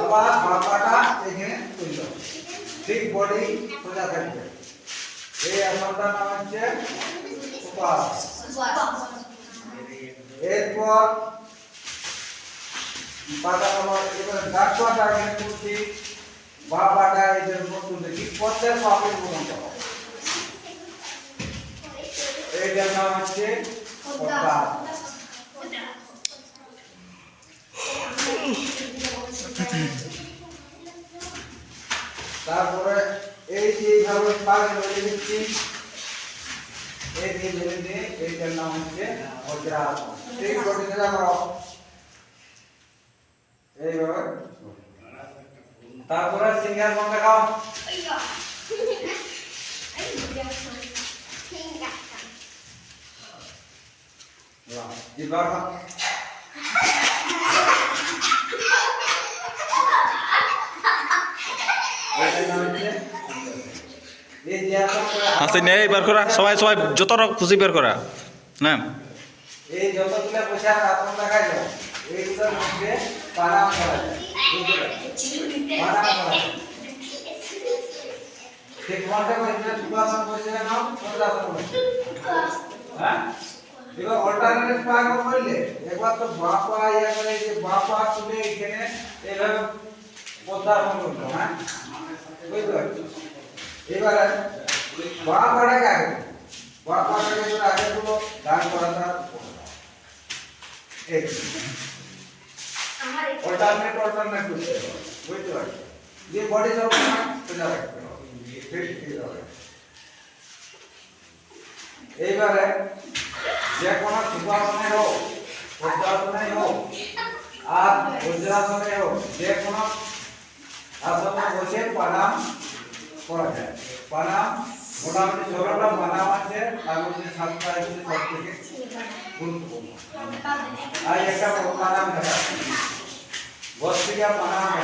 আবার এই আসনটার নাম এইটার নাম হচ্ছে তারপরে এই যে এইভাবে পা ধরে দিচ্ছি এই দিয়ে ধরে দিয়ে এইটার নাম হচ্ছে বজ্রাসন ঠিক বডি সোজা করো এইভাবে তারপরে সিঙ্গার বন্ধ খাও জিবার আস্তে নেই বের করা। সবাই সবাই, যত খুশি বের করা। না? এই যতগুলো পয়সার আসন দেখা যায় এইগুলোর করা ঠিক হ্যাঁ? এবার অল্টারনেট পা করলে একবার তো বাপা ইয়া করে যে বাপা তুলে এখানে এইভাবে পদ্মাসন করল হ্যাঁ? বুঝতে পারছো এবারে বাপাটাকে আগে বাপাটাকে এবার আগে গুলো দান করাটা এই অল্টারনেট অল্টারনেট করতে হবে বুঝতে পারছো যে বডি সব সোজা রাখতে হবে ঠিক ঠিক হবে এইবারে যে কোনো সুখাসনে হোক পদ্মাসনে হোক আর বজ্রাসনে হোক যে কোনো আসনে বসে বাদাম করা যায়। বাদাম মোটামুটি ষোলোটা বাদাম আছে তার মধ্যে সাতটা হচ্ছে সব থেকে গুরুত্বপূর্ণ। আর একটা বাদাম দেখা বস্তিকা দেখা